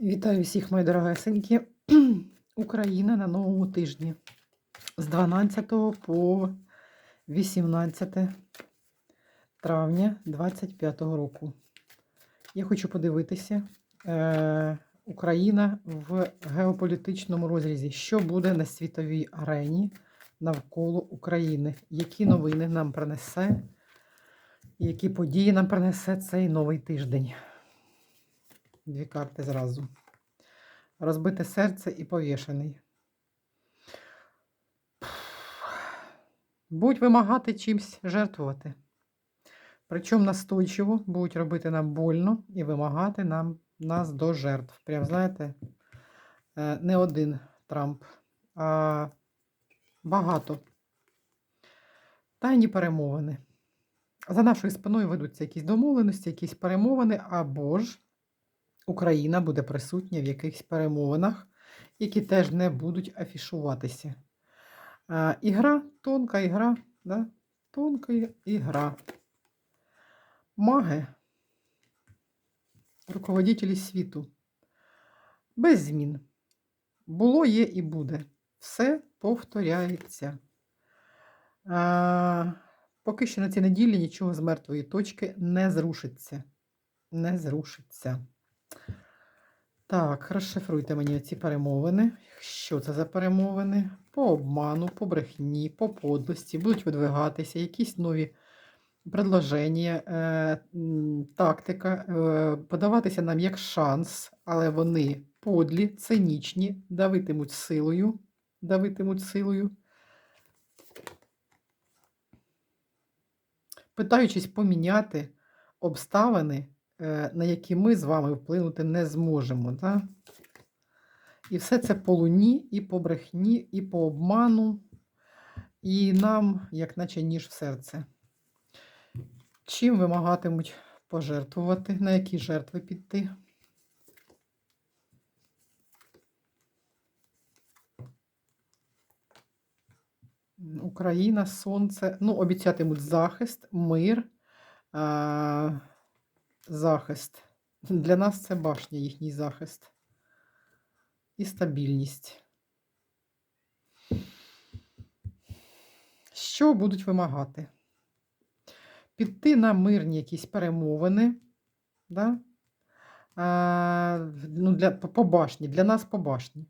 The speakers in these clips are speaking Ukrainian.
Вітаю всіх, мої дорогесенькі. Україна на новому тижні з 12 по 18 травня 25 року. Я хочу подивитися е, Україна в геополітичному розрізі, що буде на світовій арені навколо України, які новини нам принесе, які події нам принесе цей новий тиждень. Дві карти зразу. Розбите серце і повішений. Будуть вимагати чимсь жертвувати. Причому настойчиво будуть робити нам больно і вимагати нам, нас до жертв. Прям, знаєте, е, не один Трамп, а багато. Тайні перемовини. За нашою спиною ведуться якісь домовленості, якісь перемовини, або ж Україна буде присутня в якихось перемовинах, які теж не будуть афішуватися. А, ігра, тонка ігра, да? тонка ігра. Маги, руководителі світу. Без змін. Було, є і буде. Все повторяється. А, поки що на цій неділі нічого з мертвої точки не зрушиться. Не зрушиться. Так, розшифруйте мені ці перемовини. Що це за перемовини? По обману, по брехні, по подлості, будуть видвигатися якісь нові предложення, е, тактика, е, подаватися нам як шанс, але вони подлі, цинічні, давитимуть силою, давитимуть силою. Питаючись поміняти обставини на які ми з вами вплинути не зможемо. Да? І все це по луні, і по брехні, і по обману, і нам, як наче ніж в серце. Чим вимагатимуть пожертвувати, на які жертви піти? Україна, сонце. Ну, обіцятимуть захист, мир. Захист. Для нас це башня, їхній захист. І стабільність. Що будуть вимагати? Піти на мирні якісь перемовини. Да? А, ну, для, по башні, для нас по башні.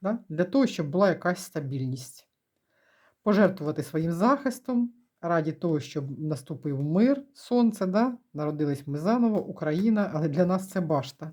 Да? Для того, щоб була якась стабільність. Пожертвувати своїм захистом, раді того, щоб наступив мир, сонце, да? народились ми заново, Україна, але для нас це башта.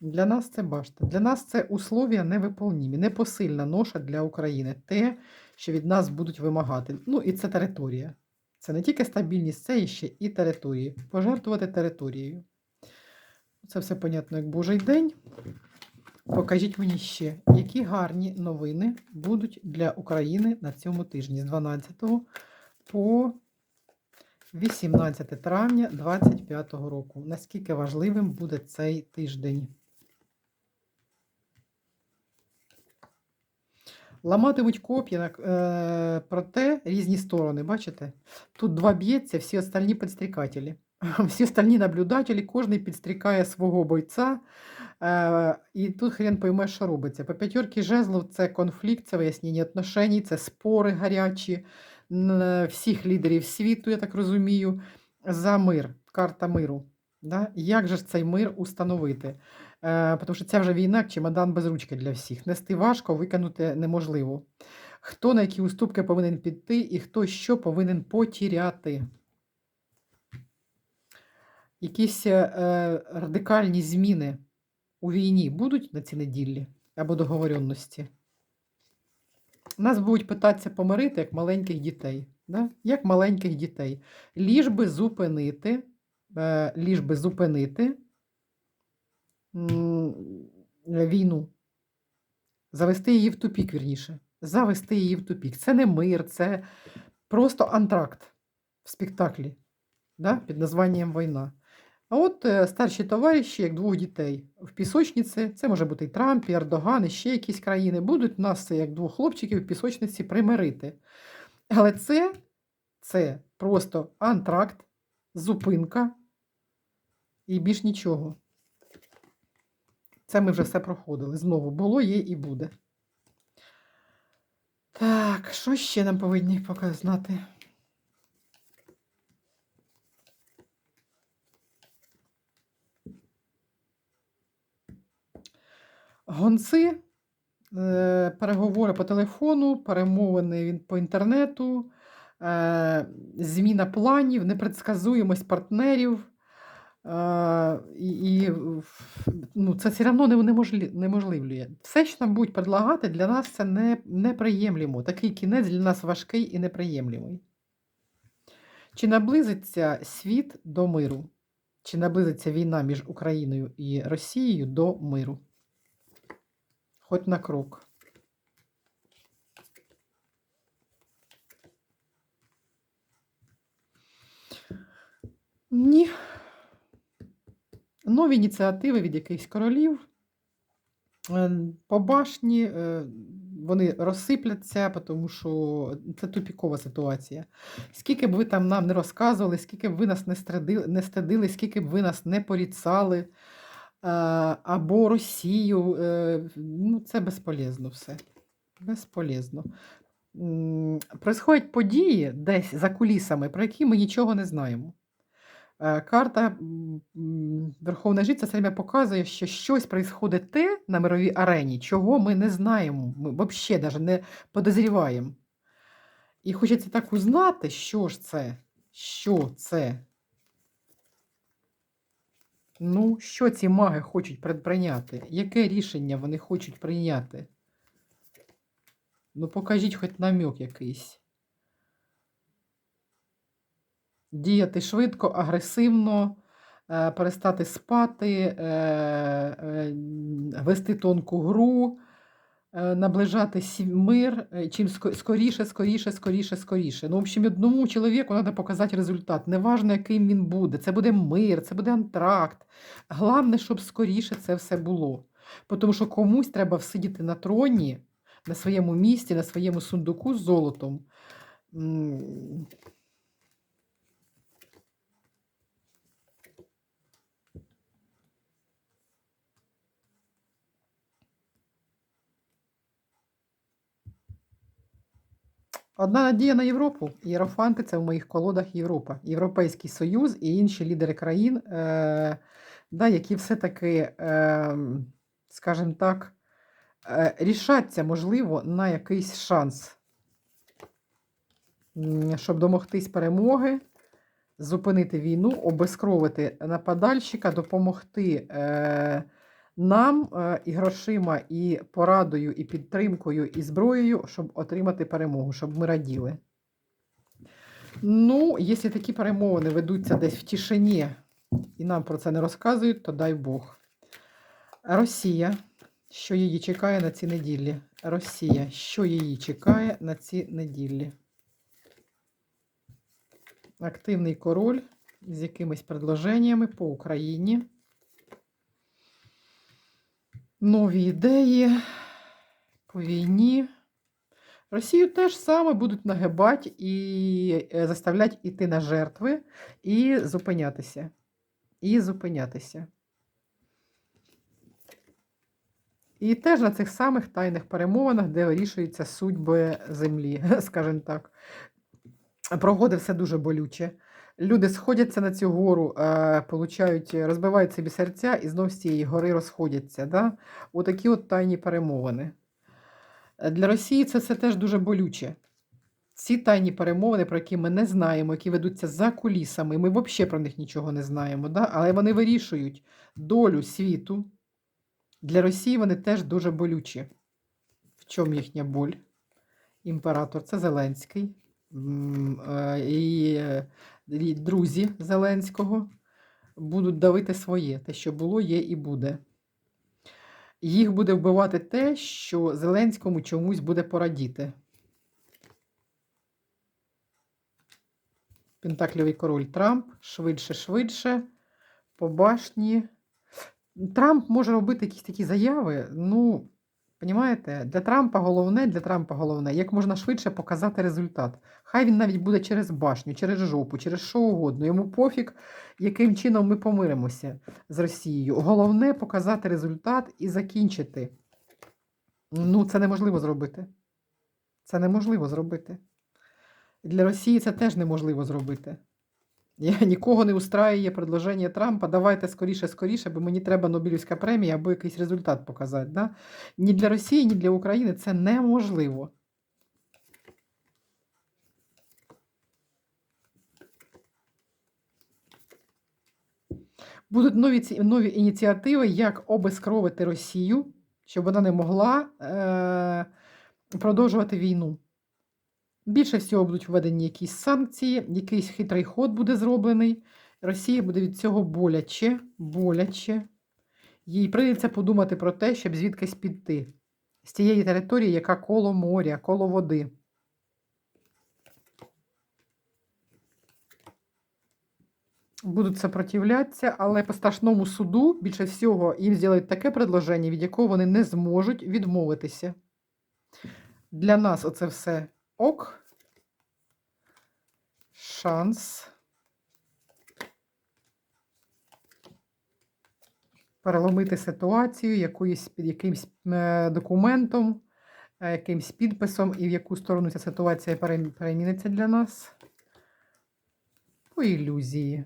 Для нас це башта. Для нас це условія невиповнімі, непосильна ноша для України. Те, що від нас будуть вимагати. Ну, і це територія. Це не тільки стабільність, це ще і території. Пожертвувати територією. Це все, понятно, як Божий день. Покажіть мені ще, які гарні новини будуть для України на цьому тижні з 12 по 18 травня 2025 року. Наскільки важливим буде цей тиждень? Ламатимуть коп'я, е, проте різні сторони, бачите? Тут два б'ється, всі остальні підстрікателі. Всі остальні наблюдателі, кожен підстрікає свого бойця. Е, І тут хрен пойме, що робиться. По п'ятерки жезлов це конфлікт, це вияснення отношень, це спори гарячі всіх лідерів світу, я так розумію, за мир, карта миру. Да? Як же ж цей мир установити? Е, Тому що ця вже війна, чемодан без ручки для всіх. Нести важко, викинути неможливо. Хто на які уступки повинен піти, і хто що повинен потіряти якісь е, радикальні зміни у війні будуть на ці неділі або договоренності? Нас будуть питатися помирити як маленьких дітей. Да? Як маленьких дітей. Ліж би зупинити, е, ліж би зупинити війну. Завести її в тупік, вірніше. Завести її в тупік. Це не мир, це просто антракт в спектаклі да? під названням Війна. А от е, старші товариші, як двох дітей в пісочниці, це може бути і Трамп, і Ердоган, і ще якісь країни, будуть нас, як двох хлопчиків в пісочниці, примирити. Але це, це просто антракт, зупинка і більш нічого. Це ми вже все проходили. Знову було, є і буде. Так, що ще нам повинні поки Гонці, е, переговори по телефону, перемовини по інтернету, е, зміна планів, непредсказуємость партнерів. Е, і, ну, це все одно неможливлює. Все, що нам будуть предлагати, для нас це не. Такий кінець для нас важкий і неприємлемий. Чи наблизиться світ до миру? Чи наблизиться війна між Україною і Росією до миру? Хоч на крок. Ні. Нові ініціативи від якихось королів. Е, По башні е, вони розсипляться, тому що це тупікова ситуація. Скільки б ви там нам не розказували, скільки б ви нас не страдили, не стадили, скільки б ви нас не поріцали, або Росію, е, ну це безполезно все. Безполезно. Происходять події десь за кулісами, про які ми нічого не знаємо. Е, Карта Верховна Жриця все показує, що щось происходить те на мировій арені, чого ми не знаємо. Ми взагалі навіть не подозріваємо. І хочеться так узнати, що ж це, що це. Ну, що ці маги хочуть предприйняти? Яке рішення вони хочуть прийняти? Ну, покажіть хоч намек якийсь. Діяти швидко, агресивно, е, перестати спати, е, е, вести тонку гру, наближати сі- мир, е, чим скоріше, скоріше, скоріше, скоріше. Ну, в общем, одному чоловіку треба показати результат. Неважно, яким він буде. Це буде мир, це буде антракт. Головне, щоб скоріше це все було. Тому що комусь треба всидіти на троні, на своєму місці, на своєму сундуку з золотом. Одна надія на Європу. Єрофанти це в моїх колодах Європа, Європейський Союз і інші лідери країн, е, да, які все-таки, е, скажімо так, е, рішаться, можливо, на якийсь шанс, щоб домогтись перемоги, зупинити війну, обезкровити нападальщика, допомогти е, нам е, і грошима, і порадою, і підтримкою, і зброєю, щоб отримати перемогу, щоб ми раділи. Ну, якщо такі перемовини ведуться десь в тишині, і нам про це не розказують, то дай Бог. Росія, що її чекає на ці неділі? Росія, що її чекає на ці неділі? Активний король з якимись предложеннями по Україні. Нові ідеї по війні. Росію теж саме будуть нагибати і е, заставлять іти на жертви і зупинятися. І зупинятися. І теж на цих самих тайних перемовинах, де вирішуються судьби землі, скажімо так. Прогоди все дуже болюче. Люди сходяться на цю гору, е, получають, розбивають собі серця і знов з цієї гори розходяться. Да? Отакі от тайні перемовини. Для Росії це все теж дуже болюче. Ці тайні перемовини, про які ми не знаємо, які ведуться за кулісами, ми взагалі про них нічого не знаємо, да? але вони вирішують долю світу. Для Росії вони теж дуже болючі. В чому їхня боль? Імператор це Зеленський. Е, і друзі Зеленського будуть давити своє. Те, що було, є і буде. Їх буде вбивати те, що Зеленському чомусь буде порадіти. Пентакльовий король Трамп швидше, швидше, по башні. Трамп може робити якісь такі заяви. Ну, Понімаєте? Для Трампа головне, для Трампа головне, як можна швидше показати результат. Хай він навіть буде через башню, через жопу, через що угодно. Йому пофіг, яким чином ми помиримося з Росією. Головне показати результат і закінчити. Ну, це неможливо зробити. Це неможливо зробити. Для Росії це теж неможливо зробити. Я нікого не устраює предложення Трампа. Давайте скоріше, скоріше, бо мені треба Нобелівська премія або якийсь результат показати. Да? Ні для Росії, ні для України це неможливо. Будуть нові, нові ініціативи, як обезкровити Росію, щоб вона не могла е- продовжувати війну. Більше всього будуть введені якісь санкції, якийсь хитрий ход буде зроблений. Росія буде від цього боляче, боляче. Їй прийдеться подумати про те, щоб звідкись піти. З тієї території, яка коло моря, коло води. Будуть сопротивлятися, але по страшному суду більше всього їм зроблять таке предложення, від якого вони не зможуть відмовитися. Для нас оце все ок. Шанс. Переломити ситуацію якоюсь під якимсь е, документом, е, якимсь підписом, і в яку сторону ця ситуація переміниться для нас. По ілюзії.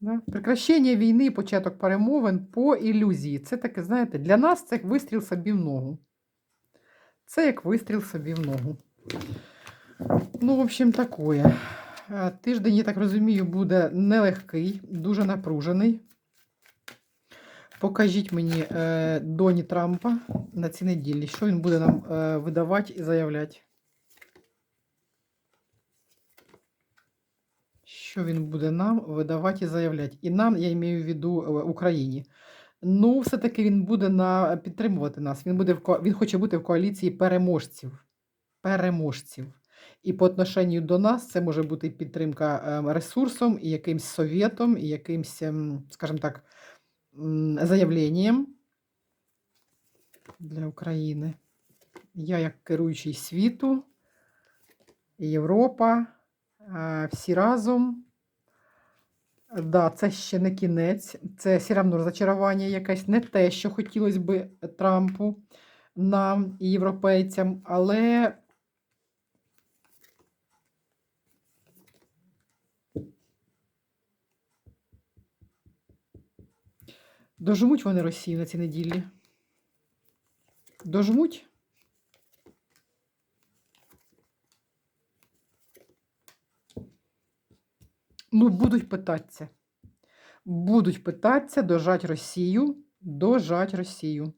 Да? Прекращення війни, початок перемовин по ілюзії. Це таке, знаєте, для нас це вистріл собі в ногу. Це як вистріл собі в ногу. Ну, в общем, такое. Е, Тиждень, я так розумію, буде нелегкий, дуже напружений. Покажіть мені е, Доні Трампа на цій неділі, що він буде нам е, видавати і заявляти. Що він буде нам видавати і заявляти. І нам, я маю в виду е, Україні. Ну, все-таки він буде на, підтримувати нас. Він, буде в, він хоче бути в коаліції переможців. Переможців. І по отношенню до нас це може бути підтримка ем, ресурсом, і якимсь совєтом, і якимсь, ем, скажімо так, заявленням для України. Я, як керуючий світу, Європа, е, всі разом. Да, це ще не кінець, це все одно розчарування якесь, не те, що хотілося би Трампу, нам і європейцям, але дожмуть вони Росію на цій неділі. Дожмуть? Ну, будуть питатися. Будуть питатися дожать Росію, дожать Росію.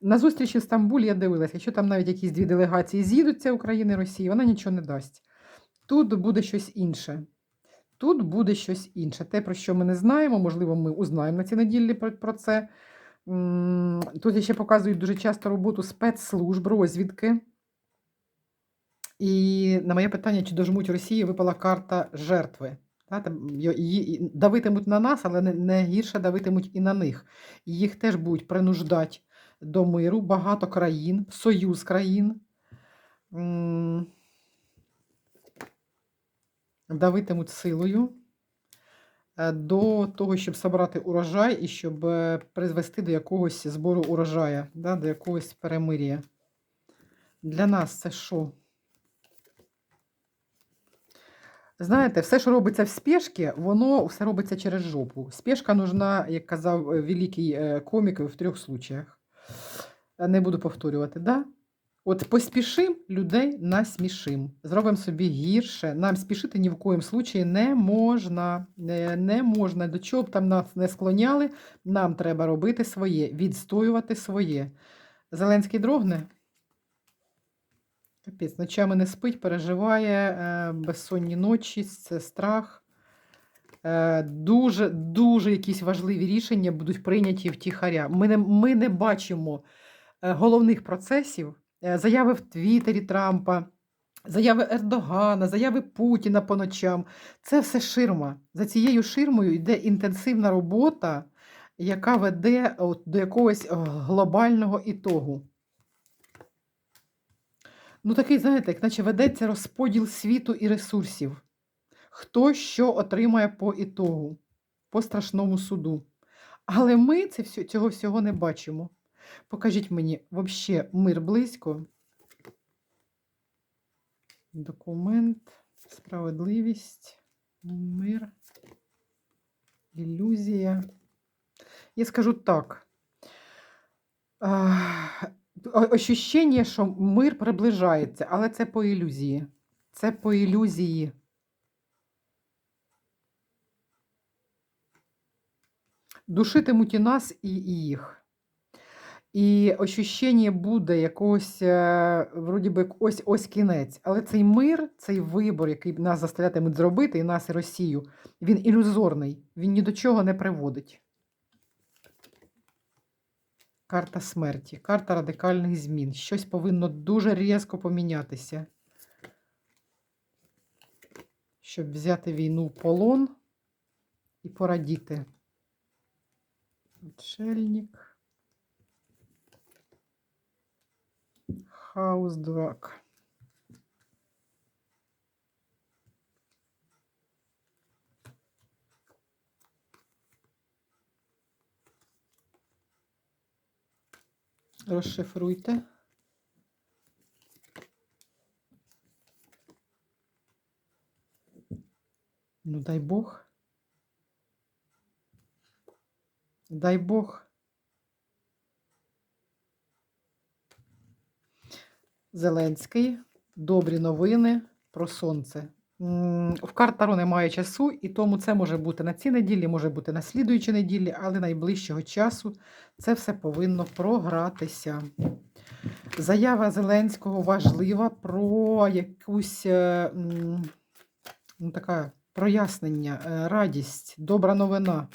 На зустрічі в Стамбулі я дивилася, якщо там навіть якісь дві делегації з'їдуться України і Росії, вона нічого не дасть. Тут буде щось інше. Тут буде щось інше. Те, про що ми не знаємо, можливо, ми узнаємо на цій неділі про, це. Тут ще показують дуже часто роботу спецслужб, розвідки. І на моє питання, чи дожмуть Росії, випала карта жертви. Її давитимуть на нас, але не, гірше давитимуть і на них. Їх теж будуть принуждати до миру багато країн, союз країн. Давитимуть силою е, до того, щоб собрати урожай і щоб е, призвести до якогось збору урожаю, да, до якогось перемир'я. Для нас це що? Знаєте, все, що робиться в спешці, воно все робиться через жопу. Спешка нужна, як казав е, великий е, комік в трьох случаях. Не буду повторювати, да? От поспішим людей насмішим. Зробимо собі гірше. Нам спішити ні в коїм случаї не можна. Не, не можна. До чого б там нас не склоняли, нам треба робити своє, відстоювати своє. Зеленський дрогне. Капець, ночами не спить, переживає, е, безсонні ночі, це страх. Е, Дуже, дуже якісь важливі рішення будуть прийняті втіхаря. Ми не, ми не бачимо е, головних процесів, заяви в Твіттері Трампа, заяви Ердогана, заяви Путіна по ночам. Це все ширма. За цією ширмою йде інтенсивна робота яка веде до якогось глобального ітогу. Ну, такий, знаєте, як наче ведеться розподіл світу і ресурсів. Хто що отримає по ітогу, по страшному суду. Але ми це всю- цього всього не бачимо. Покажіть мені, взагалі, мир близько. Документ, справедливість, мир, ілюзія. Я скажу так. Ощущення, що мир приближається, але це по ілюзії. Це по ілюзії. Душитимуть і нас, і їх. І ощущення буде якогось, е, вроді би, ось ось кінець. Але цей мир, цей вибор, який нас заставлятимуть зробити, і нас, і Росію, він ілюзорний, він ні до чого не приводить. Карта смерті, карта радикальних змін. Щось повинно дуже різко помінятися, щоб взяти війну в полон і порадіти. Отшельник. Хаус дурак. Розшифруйте. Ну, дай Бог. Дай Бог. Зеленський. Добрі новини про сонце. В карт Таро немає часу, і тому це може бути на цій неділі, може бути на слідуючій неділі, але найближчого часу це все повинно програтися. Заява Зеленського важлива про якусь е, ну, така прояснення, е, радість, добра новина.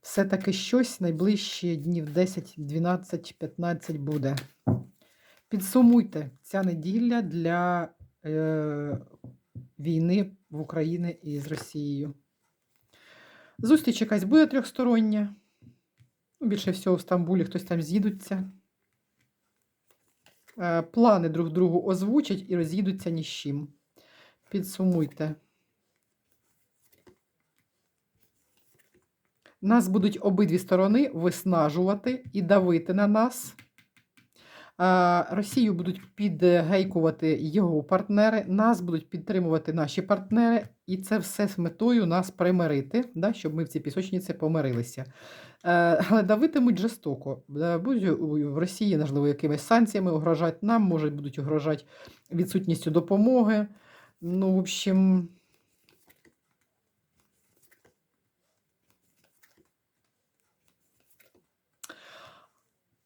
Все-таки щось найближчі днів 10, 12, 15 буде. Підсумуйте ця неділя для е, війни в Україні і з Росією. Зустріч якась буде трьохстороння. Ну, більше всього в Стамбулі хтось там з'їдуться. Е, плани друг другу озвучать і роз'їдуться ні з чим. Підсумуйте. Нас будуть обидві сторони виснажувати і давити на нас. А, Росію будуть підгейкувати його партнери, нас будуть підтримувати наші партнери, і це все з метою нас примирити, да, щоб ми в цій пісочниці помирилися. Е, Але давитимуть жорстоко. Е, Будуть в Росії, можливо, якимись санкціями угрожати нам, може, будуть угрожати відсутністю допомоги. Ну, в общем.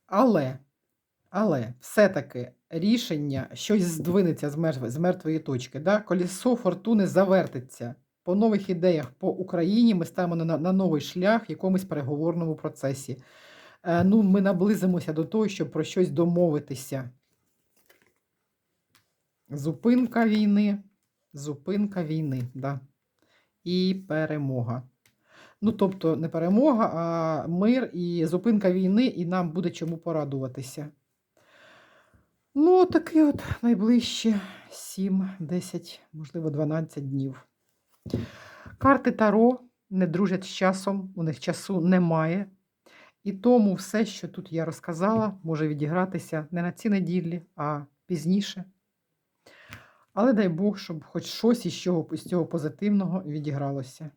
Але, але все-таки рішення щось здвинеться з, мертв- з мертвої точки. Да? Колісо фортуни завертиться. По нових ідеях по Україні ми ставимо на, на новий шлях в якомусь переговорному процесі. Е, ну, ми наблизимося до того, щоб про щось домовитися. Зупинка війни, зупинка війни, да. І перемога. Ну, тобто, не перемога, а мир і зупинка війни, і нам буде чому порадуватися. Ну, такі от найближчі 7, 10, можливо, 12 днів. Карти Таро не дружать з часом, у них часу немає. І тому все, що тут я розказала, може відігратися не на цій неділі, а пізніше. Але дай Бог, щоб хоч щось із цього, з цього позитивного відігралося.